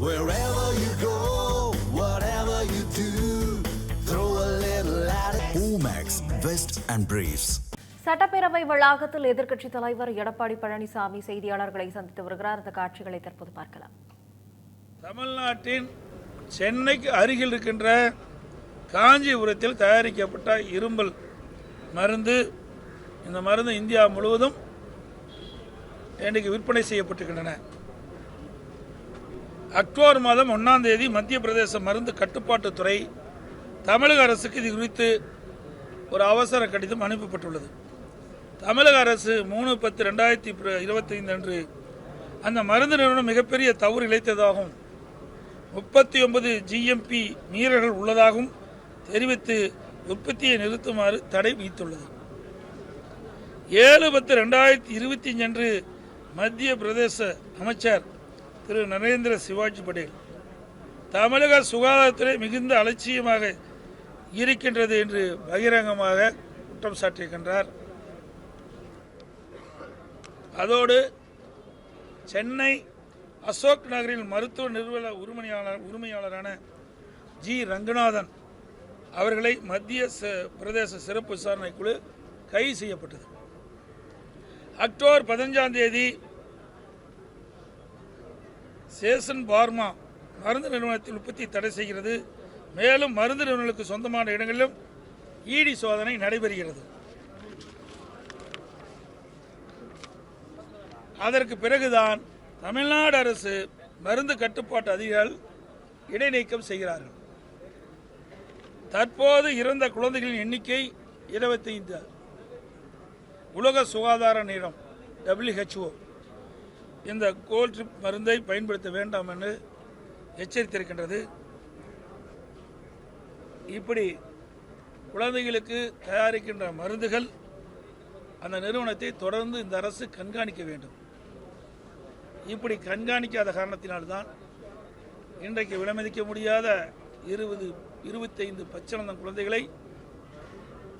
Wherever you go, whatever you do, throw a little at it. Omax, Vest and Briefs. சட்டப்பேரவை வளாகத்தில் எதிர்க்கட்சித் தலைவர் எடப்பாடி பழனிசாமி செய்தியாளர்களை சந்தித்து வருகிறார் அந்த காட்சிகளை தற்போது பார்க்கலாம் தமிழ்நாட்டின் சென்னைக்கு அருகில் இருக்கின்ற காஞ்சிபுரத்தில் தயாரிக்கப்பட்ட இரும்பல் மருந்து இந்த மருந்து இந்தியா முழுவதும் இன்றைக்கு விற்பனை செய்யப்பட்டிருக்கின்றன அக்டோபர் மாதம் ஒன்றாம் தேதி மத்திய பிரதேச மருந்து கட்டுப்பாட்டுத்துறை தமிழக அரசுக்கு இது குறித்து ஒரு அவசர கடிதம் அனுப்பப்பட்டுள்ளது. தமிழக அரசு மூணு பத்து ரெண்டாயிரத்தி இருபத்தைந்து அன்று அந்த மருந்து நிறுவனம் மிகப்பெரிய தவறு இழைத்ததாகவும் முப்பத்தி ஒன்பது ஜிஎம்பி மீறல்கள் உள்ளதாகவும் தெரிவித்து உற்பத்தியை நிறுத்துமாறு தடை விதித்துள்ளது. ஏழு பத்து ரெண்டாயிரத்தி இருபத்தி அன்று மத்திய பிரதேச அமைச்சர் திரு நரேந்திர சிவாஜி படேல். தமிழக சுகாதாரத்துறை மிகுந்த அலட்சியமாக இருக்கின்றது என்று பகிரங்கமாக குற்றம் சாட்டியிருக்கின்றார். அதோடு சென்னை அசோக் நகரில் மருத்துவ நிறுவன உரிமையாளர் உரிமையாளரான ஜி ரங்கநாதன் அவர்களை மத்திய பிரதேச சிறப்பு விசாரணை குழு கைது செய்யப்பட்டது. அக்டோபர் பதினஞ்சாம் தேதி சேசன் பார்மா மருந்து நிறுவனத்தில் உற்பத்தி தடை செய்கிறது. மேலும் மருந்து நிறுவனங்களுக்கு சொந்தமான இடங்களிலும் ஈடி சோதனை நடைபெறுகிறது. அதற்கு பிறகுதான் தமிழ்நாடு அரசு மருந்து கட்டுப்பாட்டு அதிகாரிகள் இடைநீக்கம் செய்கிறார்கள். தற்போது இறந்த குழந்தைகளின் எண்ணிக்கை இருபத்தைந்து. உலக சுகாதார நிறுவனம் டபிள்யூஹெச்ஓ இந்த கோல் ட்ரிப் மருந்தை பயன்படுத்த வேண்டாம் என்று எச்சரித்திருக்கின்றது. இப்படி குழந்தைகளுக்கு தயாரிக்கின்ற மருந்துகள் அந்த நிறுவனத்தை தொடர்ந்து இந்த அரசு கண்காணிக்க வேண்டும். இப்படி கண்காணிக்காத காரணத்தினால்தான் இன்றைக்கு விலமதிக்க முடியாத இருபது இருபத்தைந்து பச்சளந்தம் குழந்தைகளை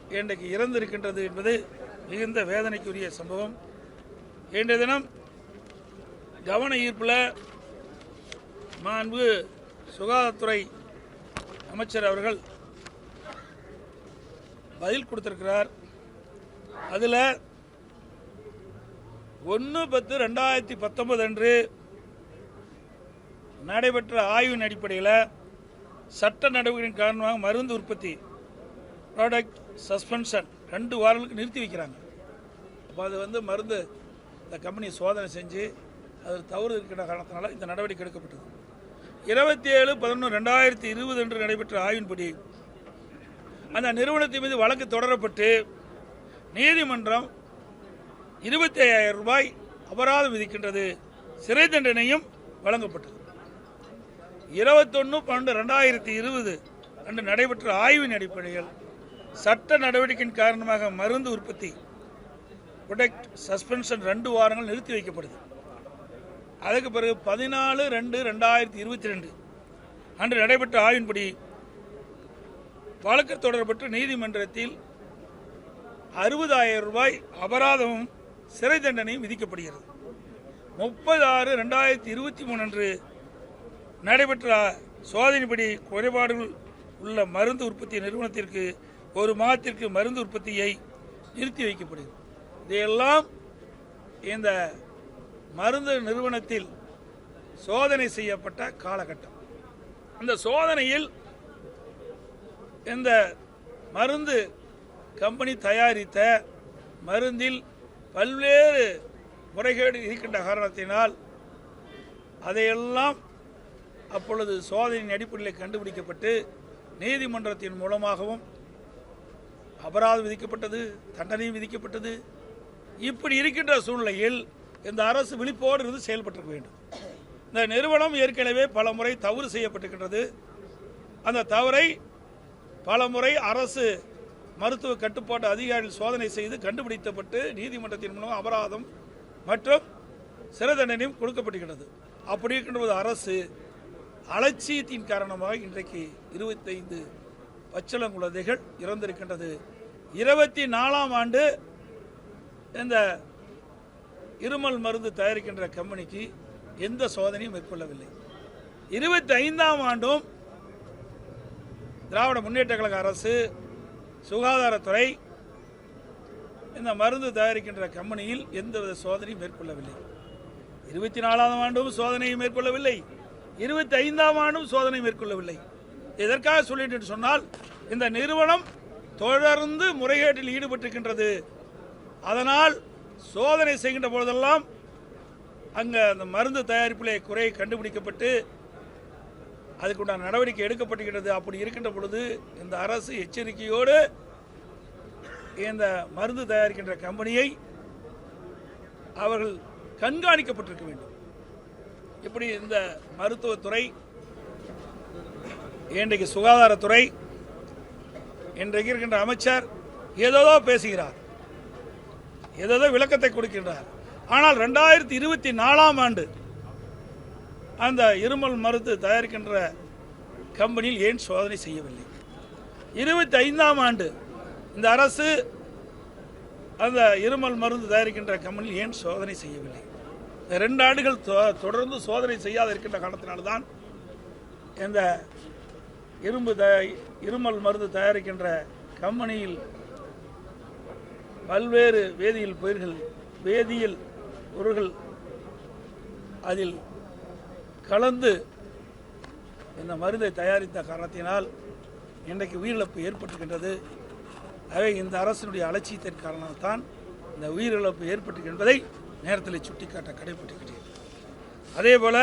இன்றைக்கு இறந்திருக்கின்றது என்பது மிகுந்த வேதனைக்குரிய சம்பவம். இன்றைய தினம் கவன ஈர்ப்பில் மாண்பு சுகாதாரத்துறை அமைச்சர் அவர்கள் பதில் கொடுத்திருக்கிறார். அதில் ஒன்று பத்து ரெண்டாயிரத்தி பத்தொன்பது அன்று நடைபெற்ற ஆய்வின் அடிப்படையில் சட்ட நடவடிக்கையின் காரணமாக மருந்து உற்பத்தி ப்ராடக்ட் சஸ்பென்ஷன் ரெண்டு வாரங்களுக்கு நிறுத்தி வைக்கிறாங்க. அப்போ அது வந்து மருந்து இந்த கம்பெனி சோதனை செஞ்சு அது தவறு இருக்கின்ற காரணத்தினால இந்த நடவடிக்கை எடுக்கப்பட்டது. இருபத்தி ஏழு பதினொன்று ரெண்டாயிரத்தி இருபது அன்று நடைபெற்ற ஆய்வின்படி அந்த நிறுவனத்தின் மீது வழக்கு தொடரப்பட்டு நீதிமன்றம் இருபத்தி ஐயாயிரம் ரூபாய் அபராதம் விதிக்கின்றது. சிறை தண்டனையும் வழங்கப்பட்டது. இருபத்தொன்று பன்னெண்டு ரெண்டாயிரத்தி இருபது அன்று நடைபெற்ற ஆய்வின் அடிப்படையில் சட்ட நடவடிக்கையின் காரணமாக மருந்து உற்பத்தி ப்ரொடக்ட் சஸ்பென்ஷன் ரெண்டு வாரங்கள் நிறுத்தி வைக்கப்படுது. அதுக்கு பிறகு பதினாலு ரெண்டு ரெண்டாயிரத்தி இருபத்தி ரெண்டு அன்று நடைபெற்ற ஆய்வின்படி வழக்கு தொடரப்பட்டு நீதிமன்றத்தில் அறுபதாயிரம் ரூபாய் அபராதமும் சிறை தண்டனையும் விதிக்கப்படுகிறது. முப்பது ஆறு ரெண்டாயிரத்தி இருபத்தி மூணு அன்று நடைபெற்ற சோதனைப்படி குறைபாடுகள் உள்ள மருந்து உற்பத்தி நிறுவனத்திற்கு ஒரு மாதத்திற்கு மருந்து உற்பத்தியை நிறுத்தி வைக்கப்படுகிறது. இதையெல்லாம் இந்த மருந்து நிறுவனத்தில் சோதனை செய்யப்பட்ட காலகட்டம். அந்த சோதனையில் இந்த மருந்து கம்பெனி தயாரித்த மருந்தில் பல்வேறு முறைகேடு இருக்கின்ற காரணத்தினால் அதையெல்லாம் அப்பொழுது சோதனையின் அடிப்படையில் கண்டுபிடிக்கப்பட்டு நீதிமன்றத்தின் மூலமாகவும் அபராதம் விதிக்கப்பட்டது தண்டனையும் விதிக்கப்பட்டது. இப்படி இருக்கின்ற சூழ்நிலையில் இந்த அரசு விழிப்போடு இருந்து செயல்பட்டிருக்க வேண்டும். இந்த நிறுவனம் ஏற்கனவே பல முறை தவறு செய்யப்பட்டிருக்கின்றது. அந்த தவறை பல முறை அரசு மருத்துவ கட்டுப்பாட்டு அதிகாரிகள் சோதனை செய்து கண்டுபிடிக்கப்பட்டு நீதிமன்றத்தின் மூலம் அபராதம் மற்றும் சிறை தண்டனையும் கொடுக்கப்பட்டிருக்கிறது அப்படி இருக்கின்ற அரசு அலட்சியத்தின் காரணமாக இன்றைக்கு இருபத்தைந்து பச்சளங்குழந்தைகள் இறந்திருக்கின்றது. இருபத்தி நாலாம் ஆண்டு இந்த இருமல் மருந்து தயாரிக்கின்ற கம்பெனிக்கு எந்த சோதனையும் மேற்கொள்ளவில்லை. இருபத்தி ஐந்தாம் ஆண்டும் திராவிட முன்னேற்ற கழக அரசு சுகாதாரத்துறை இந்த மருந்து தயாரிக்கின்ற கம்பெனியில் எந்தவித சோதனையும் மேற்கொள்ளவில்லை. இருபத்தி நாலாம் ஆண்டும் சோதனையை மேற்கொள்ளவில்லை. இருபத்தி ஐந்தாம் ஆண்டும் சோதனை மேற்கொள்ளவில்லை. எதற்காக சொல்லிட்டு சொன்னால் இந்த நிறுவனம் தொடர்ந்து முறைகேட்டில் ஈடுபட்டிருக்கின்றது. அதனால் சோதனை செய்கின்ற பொழுதெல்லாம் அங்கே அந்த மருந்து தயாரிப்பிலே குறை கண்டுபிடிக்கப்பட்டு அதுக்குண்டான நடவடிக்கை எடுக்கப்படுகிறது அப்படி இருக்கின்ற பொழுது இந்த அரசு எச்சரிக்கையோடு இந்த மருந்து தயாரிக்கின்ற கம்பெனியை அவர்கள் கண்காணிக்கப்பட்டிருக்க வேண்டும். இப்படி இந்த மருத்துவத்துறை இன்றைக்கு சுகாதாரத்துறை இன்றைக்கு இருக்கின்ற அமைச்சர் ஏதோதோ பேசுகிறார். ஏதேதோ விளக்கத்தை கொடுக்கின்றார். ஆனால் ரெண்டாயிரத்தி இருபத்தி நாலாம் ஆண்டு அந்த இருமல் மருந்து தயாரிக்கின்ற கம்பெனியில் ஏன் சோதனை செய்யவில்லை? இருபத்தி ஐந்தாம் ஆண்டு இந்த அரசு அந்த இருமல் மருந்து தயாரிக்கின்ற கம்பெனியில் ஏன் சோதனை செய்யவில்லை? ரெண்டு ஆண்டுகள் தொ- தொடர்ந்து சோதனை செய்யாத இருக்கின்ற காரணத்தினால்தான் இந்த இரும்பு த இருமல் மருந்து தயாரிக்கின்ற கம்பெனியில் பல்வேறு வேதியியல் பயிர்கள் வேதியியல் பொருள்கள் அதில் கலந்து இந்த மருந்தை தயாரித்த காரணத்தினால் இன்றைக்கு உயிரிழப்பு ஏற்பட்டிருக்கின்றது. ஆகவே இந்த அரசினுடைய அலட்சியத்தின் காரணத்தான் இந்த உயிரிழப்பு ஏற்பட்டிருக்கின்றதை நேரத்தில் சுட்டிக்காட்ட கடைபிடிக்கிறேன் அதே போல்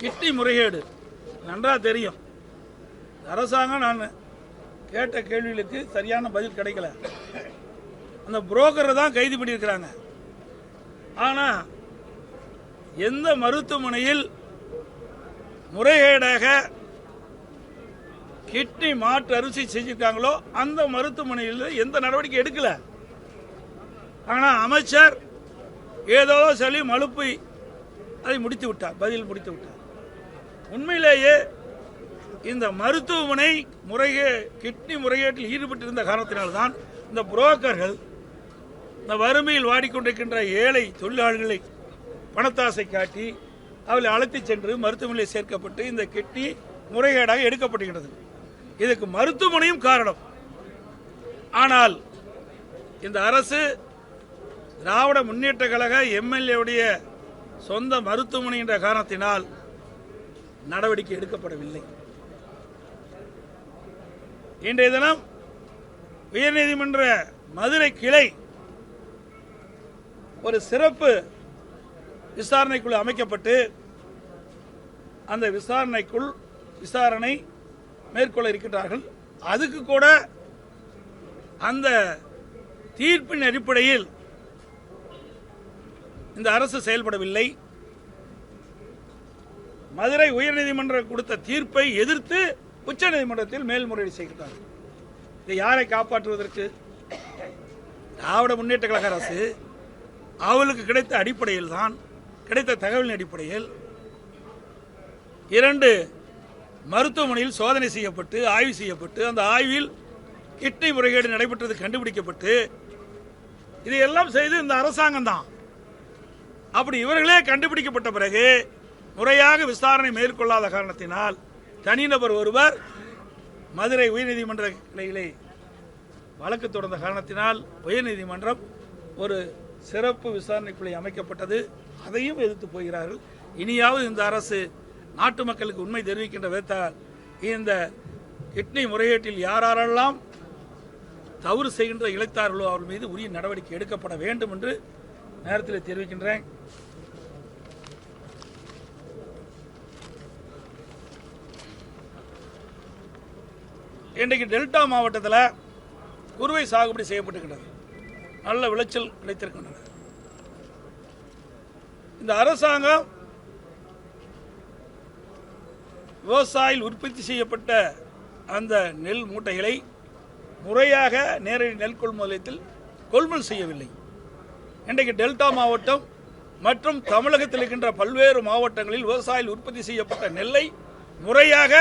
கிட்னி முறைகேடு நன்றா தெரியும். அரசாங்கம் நான் கேட்ட கேள்விகளுக்கு சரியான பதில் கிடைக்கல. அந்த புரோக்கரை தான் கைது பண்ணியிருக்கிறாங்க. ஆனால் எந்த மருத்துவமனையில் முறைகேடாக கிட்னி மாற்று அரிசி செஞ்சிருக்காங்களோ அந்த மருத்துவமனையில் எந்த நடவடிக்கை எடுக்கல. ஆனால் அமைச்சர் ஏதோ சொல்லி மலுப்பை அதை முடித்து விட்டார் பதில் முடித்து விட்டார். உண்மையிலேயே இந்த மருத்துவமனை முறைகே கிட்னி முறைகேட்டில் ஈடுபட்டிருந்த காரணத்தினால்தான் இந்த புரோக்கர்கள் இந்த வறுமையில் வாடிக்கொண்டிருக்கின்ற ஏழை தொழிலாளர்களை பணத்தாசை காட்டி அவளை அழைத்துச் சென்று மருத்துவமனையில் சேர்க்கப்பட்டு இந்த கிட்னி முறைகேடாக எடுக்கப்படுகிறது இதுக்கு மருத்துவமனையும் காரணம். ஆனால் இந்த அரசு திராவிட முன்னேற்ற கழக எம்எல்ஏவுடைய சொந்த மருத்துவமனை என்ற காரணத்தினால் நடவடிக்கை எடுக்கப்படவில்லை. இன்றைய தினம் உயர்நீதிமன்ற மதுரை கிளை ஒரு சிறப்பு விசாரணைக்குழு அமைக்கப்பட்டு அந்த விசாரணைக்குள் விசாரணை மேற்கொள்ள இருக்கின்றார்கள். அதுக்கு கூட அந்த தீர்ப்பின் அடிப்படையில் இந்த அரசு செயல்படவில்லை. மதுரை உயர்நீதிமன்றம் கொடுத்த தீர்ப்பை எதிர்த்து உச்சநீதிமன்றத்தில் மேல்முறையீடு செய்கிறார்கள் இதை யாரை காப்பாற்றுவதற்கு? திராவிட முன்னேற்ற கழக அரசு அவளுக்கு கிடைத்த அடிப்படையில் தான் கிடைத்த தகவலின் அடிப்படையில் இரண்டு மருத்துவமனையில் சோதனை செய்யப்பட்டு ஆய்வு செய்யப்பட்டு அந்த ஆய்வில் கிட்னி முறைகேடு நடைபெற்றது கண்டுபிடிக்கப்பட்டு இதையெல்லாம் செய்து இந்த அரசாங்கம் தான். அப்படி இவர்களே கண்டுபிடிக்கப்பட்ட பிறகு முறையாக விசாரணை மேற்கொள்ளாத காரணத்தினால் தனிநபர் ஒருவர் மதுரை உயர்நீதிமன்ற கிளையிலே வழக்கு தொடர்ந்த காரணத்தினால் உயர்நீதிமன்றம் ஒரு சிறப்பு விசாரணைக்குள்ளே அமைக்கப்பட்டது. அதையும் எதிர்த்து போகிறார்கள். இனியாவது இந்த அரசு நாட்டு மக்களுக்கு உண்மை தெரிவிக்கின்ற விதத்தால் இந்த கிட்னி முறையீட்டில் யாரெல்லாம் தவறு செய்கின்ற இழைத்தார்களோ அவர்கள் மீது உரிய நடவடிக்கை எடுக்கப்பட வேண்டும் என்று நேரத்தில் தெரிவிக்கின்றேன். இன்றைக்கு டெல்டா மாவட்டத்தில் குறுவை சாகுபடி செய்யப்பட்டிருக்கின்றது. நல்ல விளைச்சல் கிடைத்திருக்கின்றன இந்த அரசாங்கம் விவசாயிகள் உற்பத்தி செய்யப்பட்ட அந்த நெல் மூட்டைகளை முறையாக நேரடி நெல் கொள்முதலத்தில் கொள்முதல் செய்யவில்லை. இன்றைக்கு டெல்டா மாவட்டம் மற்றும் தமிழகத்தில் இருக்கின்ற பல்வேறு மாவட்டங்களில் விவசாயிகள் உற்பத்தி செய்யப்பட்ட நெல்லை முறையாக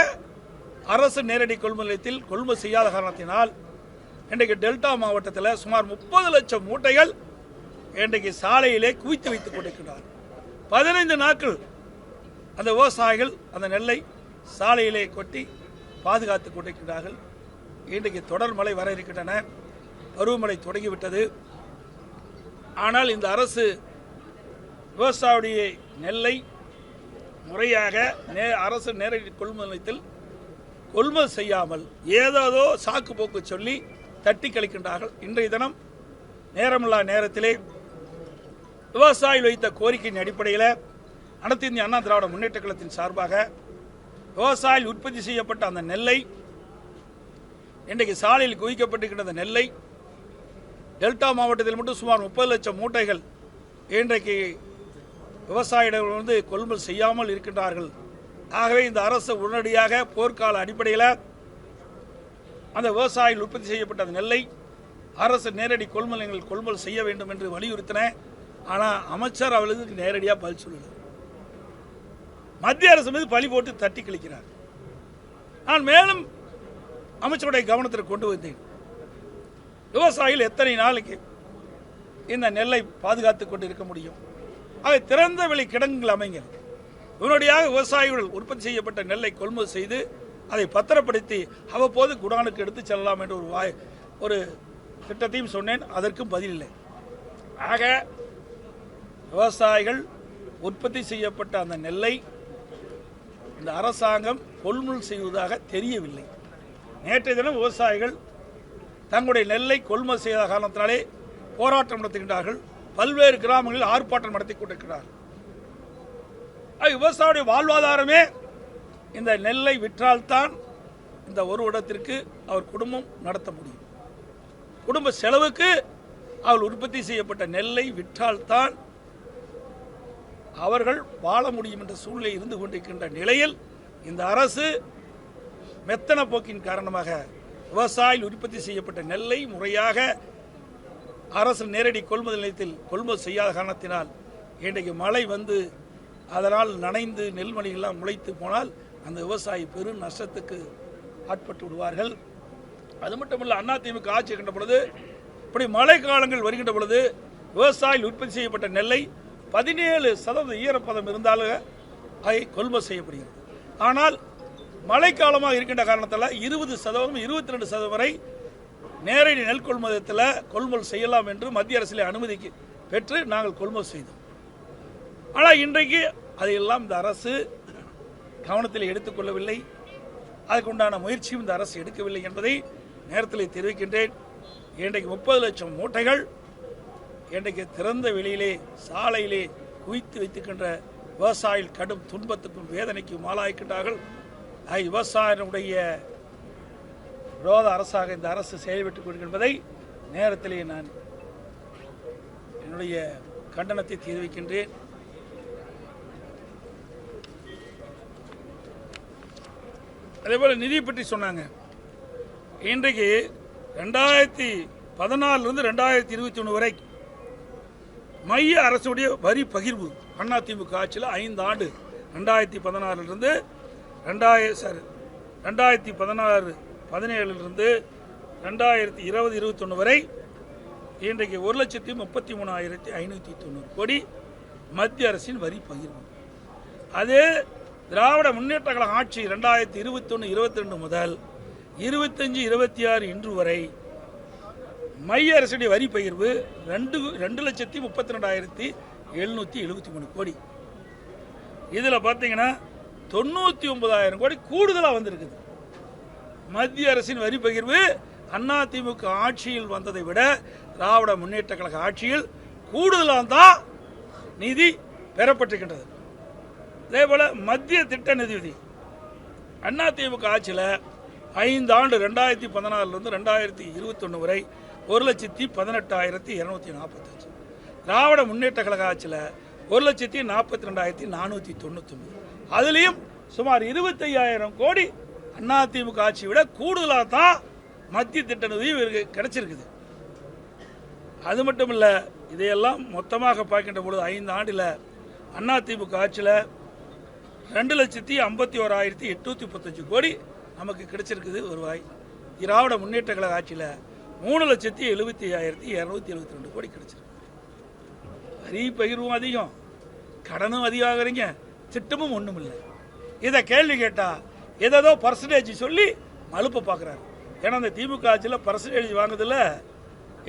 அரசு நேரடி கொள்முதல் நிலையத்தில் கொள்முதல் செய்யாத காரணத்தினால் இன்றைக்கு டெல்டா மாவட்டத்தில் சுமார் முப்பது லட்சம் மூட்டைகள் இன்றைக்கு சாலையிலே குவித்து வைத்துக் கொண்டிருக்கிறார் பதினைந்து நாட்கள் அந்த விவசாயிகள் அந்த நெல்லை சாலையிலே கொட்டி பாதுகாத்துக் கொண்டிருக்கிறார்கள் இன்றைக்கு தொடர் மழை வர இருக்கின்றன. பருவமழை தொடங்கிவிட்டது. ஆனால் இந்த அரசு விவசாயியுடைய நெல்லை முறையாக நே அரசு நேரடி கொள்முதல் நிலையத்தில் கொள்முதல் செய்யாமல் ஏதேதோ சாக்கு போக்கு சொல்லி தட்டி கழிக்கின்றார்கள். இன்றைய தினம் நேரமில்லா நேரத்திலே விவசாயிகள் வைத்த கோரிக்கையின் அடிப்படையில் அனைத்து இந்திய அண்ணா திராவிட முன்னேற்ற கழகத்தின் சார்பாக விவசாயிகள் உற்பத்தி செய்யப்பட்ட அந்த நெல்லை இன்றைக்கு சாலையில் குவிக்கப்பட்டிருக்கின்ற அந்த நெல்லை டெல்டா மாவட்டத்தில் மட்டும் சுமார் முப்பது லட்சம் மூட்டைகள் இன்றைக்கு விவசாயிகள் வந்து கொள்முதல் செய்யாமல் இருக்கின்றார்கள். ஆகவே இந்த அரசு உடனடியாக போர்க்கால அடிப்படையில் அந்த விவசாயிகள் உற்பத்தி செய்யப்பட்ட அந்த நெல்லை அரசு நேரடி கொள்முதல் கொள்முதல் செய்ய வேண்டும் என்று வலியுறுத்தின. ஆனால் அமைச்சர் அவளுக்கு நேரடியாக பதில் சொல்லல. மத்திய அரசு மீது பழி போட்டு தட்டி கழிக்கிறார். நான் மேலும் அமைச்சருடைய கவனத்தில் கொண்டு வந்தேன். விவசாயிகள் எத்தனை நாளைக்கு இந்த நெல்லை பாதுகாத்து கொண்டு இருக்க முடியும்? அவை திறந்த வெளி கிடங்குகள் அமைங்க உடனடியாக விவசாயிகள் உற்பத்தி செய்யப்பட்ட நெல்லை கொள்முதல் செய்து அதை பத்திரப்படுத்தி அவ்வப்போது குடானுக்கு எடுத்து செல்லலாம் என்று ஒரு வாய் ஒரு திட்டத்தையும் சொன்னேன். அதற்கும் பதில் இல்லை. ஆக விவசாயிகள் உற்பத்தி செய்யப்பட்ட அந்த நெல்லை இந்த அரசாங்கம் கொள்முதல் செய்வதாக தெரியவில்லை. நேற்றைய தினம் விவசாயிகள் தங்களுடைய நெல்லை கொள்முதல் செய்த காரணத்தினாலே போராட்டம் நடத்துகின்றார்கள். பல்வேறு கிராமங்களில் ஆர்ப்பாட்டம் நடத்தி கொண்டிருக்கிறார்கள் விவசாயியுடைய வாழ்வாதாரமே இந்த நெல்லை விற்றால்தான் இந்த ஒரு இடத்திற்கு அவர் குடும்பம் நடத்த முடியும். குடும்ப செலவுக்கு அவள் உற்பத்தி செய்யப்பட்ட நெல்லை விற்றால்தான் அவர்கள் வாழ முடியும் என்ற சூழ்நிலை இருந்து கொண்டிருக்கின்ற நிலையில் இந்த அரசு மெத்தன போக்கின் காரணமாக விவசாயிகள் உற்பத்தி செய்யப்பட்ட நெல்லை முறையாக அரசு நேரடி கொள்முதல் நிலையத்தில் கொள்முதல் செய்யாத காரணத்தினால் இன்றைக்கு மழை வந்து அதனால் நனைந்து நெல்மணிகள்லாம் முளைத்து போனால் அந்த விவசாயி பெரும் நஷ்டத்துக்கு ஆட்பட்டு விடுவார்கள். அது மட்டும் இல்லை அதிமுக ஆட்சி இருக்கின்ற பொழுது இப்படி மழை காலங்கள் வருகின்ற பொழுது விவசாயிகள் உற்பத்தி செய்யப்பட்ட நெல்லை பதினேழு சதவீத ஈரப்பதம் இருந்தாலும் அதை கொள்முதல் செய்யப்படுகிறது. ஆனால் மழைக்காலமாக இருக்கின்ற காரணத்தால் இருபது சதவீதம் இருபத்தி ரெண்டு சதவீதம் வரை நேரடி நெல் கொள்முதத்தில் கொள்முதல் செய்யலாம் என்று மத்திய அரசிலே அனுமதிக்கு பெற்று நாங்கள் கொள்முதல் செய்தோம். ஆனால் இன்றைக்கு அதையெல்லாம் இந்த அரசு கவனத்தில் எடுத்துக்கொள்ளவில்லை. அதுக்குண்டான முயற்சியும் இந்த அரசு எடுக்கவில்லை என்பதை நேரத்தில் தெரிவிக்கின்றேன். இன்றைக்கு முப்பது லட்சம் மூட்டைகள் இன்றைக்கு திறந்த வெளியிலே சாலையிலே குவித்து வைத்துக்கின்ற விவசாயிகள் கடும் துன்பத்துக்கும் வேதனைக்கும் ஆளாகின்றார்கள் விவசாயினுடைய விரோத அரசாக இந்த அரசு செயல்பட்டுக் கொண்டிருப்பதை நேரத்திலேயே நான் என்னுடைய கண்டனத்தை தெரிவிக்கின்றேன். அதே போல் நிதி பற்றி சொன்னாங்க. இன்றைக்கு ரெண்டாயிரத்தி பதினாலிருந்து ரெண்டாயிரத்தி இருபத்தி ஒன்று வரை மைய அரசுடைய வரி பகிர்வு அதிமுக ஆட்சியில் ஐந்து ஆண்டு ரெண்டாயிரத்தி பதினாறிலிருந்து ரெண்டாயிர சாரி ரெண்டாயிரத்தி பதினாறு பதினேழுலேருந்து ரெண்டாயிரத்தி இருபது இருபத்தொன்று வரை இன்றைக்கு ஒரு லட்சத்தி முப்பத்தி மூணாயிரத்தி ஐநூற்றி தொண்ணூறு கோடி மத்திய அரசின் வரி பகிர்வு. அது திராவிட முன்னேற்ற கழக ஆட்சி ரெண்டாயிரத்தி இருபத்தொன்று இருபத்தி ரெண்டு முதல் இருபத்தஞ்சு இருபத்தி ஆறு இன்று வரை மைய அரசுடைய வரி பகிர்வு ரெண்டு ரெண்டு லட்சத்தி முப்பத்தி ரெண்டாயிரத்தி எழுநூற்றி எழுபத்தி மூணு கோடி. இதில் பார்த்தீங்கன்னா தொண்ணூற்றி ஒன்பதாயிரம் கோடி கூடுதலாக வந்திருக்குது. மத்திய அரசின் வரி பகிர்வு அதிமுக ஆட்சியில் வந்ததை விட திராவிட முன்னேற்ற கழக ஆட்சியில் கூடுதலாக தான் நிதி பெறப்பட்டிருக்கின்றது. அதே போல் மத்திய திட்ட நிதி அதிமுக ஆட்சியில் ஐந்து ஆண்டு ரெண்டாயிரத்தி பதினாலிருந்து ரெண்டாயிரத்தி இருபத்தொன்று வரை ஒரு லட்சத்தி பதினெட்டாயிரத்தி இரநூத்தி நாற்பத்தஞ்சு. திராவிட முன்னேற்ற கழக ஆட்சியில் ஒரு லட்சத்தி நாற்பத்தி ரெண்டாயிரத்தி நானூற்றி தொண்ணூத்தொம்பது அதுலேயும் சுமார் இருபத்தையாயிரம் கோடி அதிமுக ஆட்சியை விட கூடுதலாக தான் மத்திய திட்ட நிதியும் இவருக்கு கிடைச்சிருக்குது. அது மட்டும் இல்லை இதையெல்லாம் மொத்தமாக பார்க்கின்ற பொழுது ஐந்து ஆண்டில் அதிமுக ஆட்சியில் ரெண்டு லட்சத்தி ஐம்பத்தி ஓராயிரத்தி எட்நூற்றி முப்பத்தஞ்சு கோடி நமக்கு கிடைச்சிருக்குது வருவாய் திராவிட முன்னேற்ற கழக ஆட்சியில் மூணு லட்சத்தி எழுபத்தி ஐயாயிரத்தி இரநூத்தி எழுபத்தி ரெண்டு கோடி கிடைச்சிருக்கு. வரி பகிர்வும் அதிகம். கடனும் அதிகமாகறீங்க. திட்டமும் ஒன்றும் இல்லை இதை கேள்வி கேட்டால் ஏதோ பர்சன்டேஜ் சொல்லி மலுப்ப பார்க்குறாரு ஏன்னா அந்த திமுக ஆட்சியில் பர்சன்டேஜ் வாங்குறதுல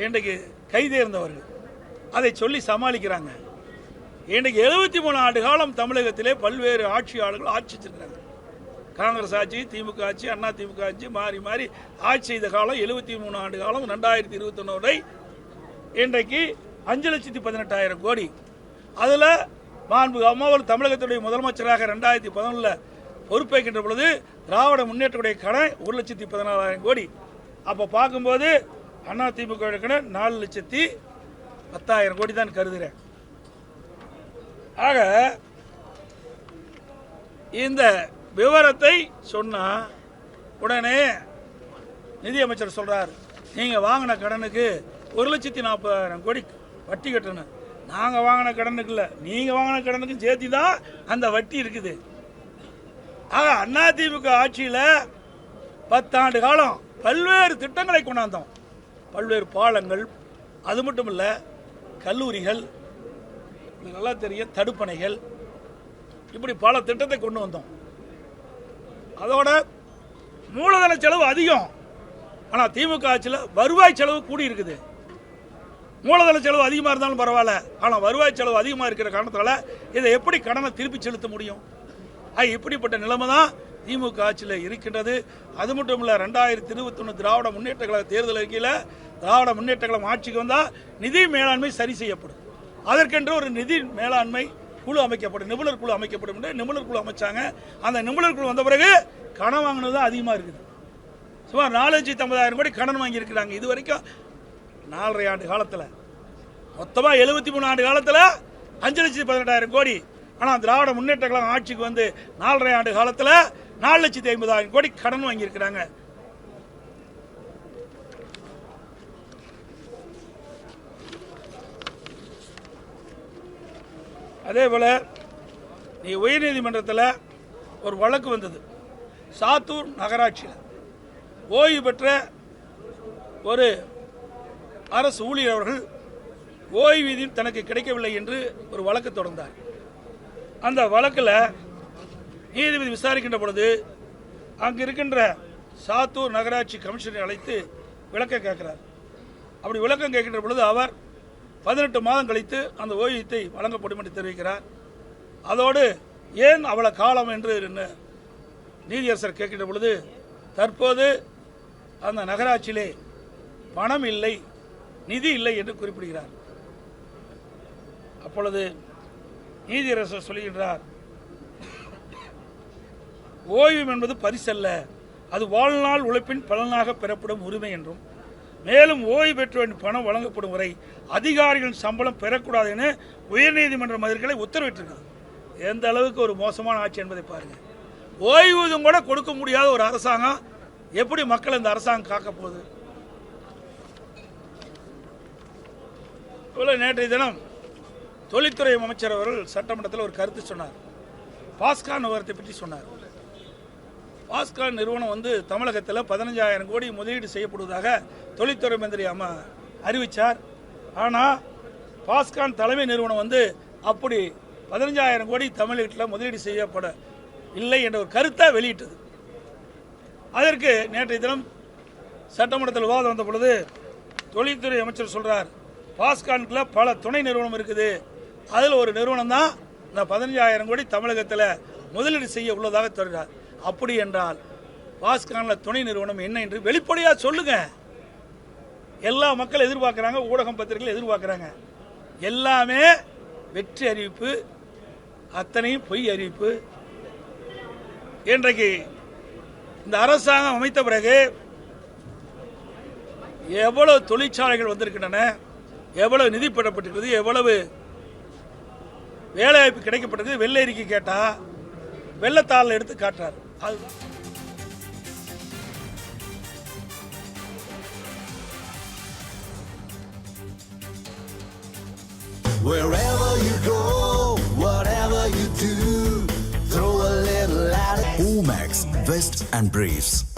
இன்றைக்கு கைதேர்ந்தவர்கள் அதை சொல்லி சமாளிக்கிறாங்க. இன்றைக்கு எழுபத்தி மூணு ஆண்டு காலம் தமிழகத்திலே பல்வேறு ஆட்சியாளர்கள் ஆட்சி செஞ்சிருக்கிறாங்க காங்கிரஸ் ஆட்சி திமுக ஆட்சி அண்ணா திமுக ஆட்சி மாறி மாறி ஆட்சி செய்த காலம் எழுபத்தி மூணு ஆண்டு காலம் ரெண்டாயிரத்தி இருபத்தொன்னு வரை இன்றைக்கு அஞ்சு லட்சத்தி பதினெட்டாயிரம் கோடி. அதில் மாண்பு அம்மாவல் தமிழகத்துடைய முதலமைச்சராக ரெண்டாயிரத்தி பதினொன்றில் பொறுப்பேற்கின்ற பொழுது திராவிட முன்னேற்றத்துடைய கடன் ஒரு லட்சத்தி பதினாலாயிரம் கோடி. அப்போ பார்க்கும்போது அண்ணா திமுக கடன் நாலு லட்சத்தி பத்தாயிரம் கோடி தான் கருதுகிறேன் ஆக இந்த விவரத்தை சொன்னால் உடனே நிதியமைச்சர் சொல்கிறார் நீங்கள் வாங்கின கடனுக்கு ஒரு லட்சத்தி நாற்பதாயிரம் கோடி வட்டி கட்டணும். நாங்கள் வாங்கின கடனுக்கு இல்லை நீங்கள் வாங்கின கடனுக்கு சேர்த்து தான் அந்த வட்டி இருக்குது. ஆக அதிமுக ஆட்சியில் பத்தாண்டு காலம் பல்வேறு திட்டங்களை கொண்டாந்தோம். பல்வேறு பாலங்கள் அது மட்டும் இல்லை கல்லூரிகள் நல்லா தெரிய தடுப்பணைகள். இப்படி பல திட்டத்தை கொண்டு வந்தோம். அதோட மூலதன செலவு அதிகம். ஆனால் திமுக ஆட்சியில் வருவாய் செலவு கூடி இருக்குது மூலதன செலவு அதிகமாக இருந்தாலும் பரவாயில்ல. ஆனால் வருவாய் செலவு அதிகமாக இருக்கிற காரணத்தால் இதை எப்படி கடனை திருப்பி செலுத்த முடியும்? அது இப்படிப்பட்ட நிலைமை தான் திமுக ஆட்சியில் இருக்கின்றது. அது மட்டும் இல்லை ரெண்டாயிரத்தி இருபத்தொன்று திராவிட முன்னேற்ற கழக தேர்தல் அறிக்கையில் திராவிட முன்னேற்ற கழகம் ஆட்சிக்கு வந்தால் நிதி மேலாண்மை சரி செய்யப்படும். அதற்கென்று ஒரு நிதி மேலாண்மை குழு அமைக்கப்படும். நிபுணர் குழு அமைக்கப்படும் என்று நிபுணர் குழு அமைச்சாங்க. அந்த நிபுணர் குழு வந்த பிறகு கடன் வாங்கினது தான் அதிகமாக இருக்குது. சுமார் நாலு லட்சத்தி ஐம்பதாயிரம் கோடி கடன் வாங்கியிருக்கிறாங்க. இது வரைக்கும் நாலரை ஆண்டு காலத்தில். மொத்தமாக எழுபத்தி மூணு ஆண்டு காலத்தில் அஞ்சு லட்சத்தி பதினெட்டாயிரம் கோடி. ஆனால் திராவிட முன்னேற்ற கழகம் ஆட்சிக்கு வந்து நாலரை ஆண்டு காலத்தில் நாலு லட்சத்தி ஐம்பதாயிரம் கோடி கடன் வாங்கியிருக்கிறாங்க. அதே போல் நீ உயர்நீதிமன்றத்தில் ஒரு வழக்கு வந்தது. சாத்தூர் நகராட்சியில். ஓய்வு பெற்ற ஒரு அரசு ஊழியர் அவர்கள் ஓய்வூதியம் தனக்கு கிடைக்கவில்லை என்று ஒரு வழக்கு தொடர்ந்தார். அந்த வழக்கில் நீதிபதி விசாரிக்கின்ற பொழுது அங்கு இருக்கின்ற சாத்தூர் நகராட்சி கமிஷனரை அழைத்து விளக்கம் கேட்கிறார். அப்படி விளக்கம் கேட்கின்ற பொழுது அவர் பதினெட்டு மாதம் கழித்து அந்த ஓய்வூதியத்தை வழங்கப்படும் என்று தெரிவிக்கிறார். அதோடு ஏன் அவ்வளோ காலம் என்று என்ன- நீதியரசர் கேட்கின்ற பொழுது தற்போது அந்த நகராட்சியிலே பணம் இல்லை நிதி இல்லை என்று குறிப்பிடுகிறார். அப்பொழுது நீதியரசர் சொல்லுகின்றார் ஓய்வு என்பது பரிசல்ல அது வாழ்நாள் உழைப்பின் பலனாக பெறப்படும் உரிமை என்றும் மேலும் ஓய்வு பெற்றவரின் பணம் வழங்கப்படும் வரை அதிகாரிகளின் சம்பளம் பெறக்கூடாது என உயர்நீதிமன்ற மதிர்களை உத்தரவிட்டிருக்கிறது எந்த அளவுக்கு ஒரு மோசமான ஆட்சி என்பதை பாருங்க. ஓய்வூதியம் கூட கொடுக்க முடியாத ஒரு அரசாங்கம் எப்படி மக்கள் இந்த அரசாங்கம் காக்க போகுது? இவ்வளவு நேற்றைய தினம் தொழில்துறை அமைச்சர் அவர்கள் சட்டமன்றத்தில் ஒரு கருத்து சொன்னார். பாஸ்கான் விவரத்தை பற்றி சொன்னார். பாஸ்கான் நிறுவனம் வந்து தமிழகத்தில் பதினஞ்சாயிரம் கோடி முதலீடு செய்யப்படுவதாக தொழில்துறை மந்திரி அம்மா அறிவித்தார் ஆனால் பாஸ்கான் தலைமை நிறுவனம் வந்து அப்படி பதினஞ்சாயிரம் கோடி தமிழகத்தில் முதலீடு செய்யப்பட இல்லை என்ற ஒரு கருத்தை வெளியிட்டது. அதற்கு நேற்றைய தினம் சட்டமன்றத்தில் விவாதம் வந்த பொழுது தொழில்துறை அமைச்சர் சொல்கிறார் பாஸ்கான்கில் பல துணை நிறுவனம் இருக்குது. அதில் ஒரு நிறுவனம் தான் இந்த பதினஞ்சாயிரம் கோடி தமிழகத்தில் முதலீடு செய்ய உள்ளதாக தருகிறார். அப்படி என்றால் பாஸ்கானில் துணை நிறுவனம் என்ன என்று வெளிப்படையாக சொல்லுங்க. எல்லா மக்கள் எதிர்பார்க்குறாங்க ஊடகம் பத்திரிகைகள் எதிர்பார்க்குறாங்க. எல்லாமே வெற்றி அறிவிப்பு அத்தனையும் பொய் அறிவிப்பு. இன்றைக்கு இந்த அரசாங்கம் அமைத்த பிறகு எவ்வளவு தொழிற்சாலைகள் வந்திருக்கின்றன? எவ்வளவு நிதி பெறப்பட்டிருக்கிறது எவ்வளவு வேலைவாய்ப்பு கிடைக்கப்பட்டிருக்கு வெள்ளை அறிக்கை கேட்டா வெள்ளத்தாளில் எடுத்து காட்டுறார் அதுதான் Wherever you go, whatever you do, throw a little at it. Omax, Vest and Briefs.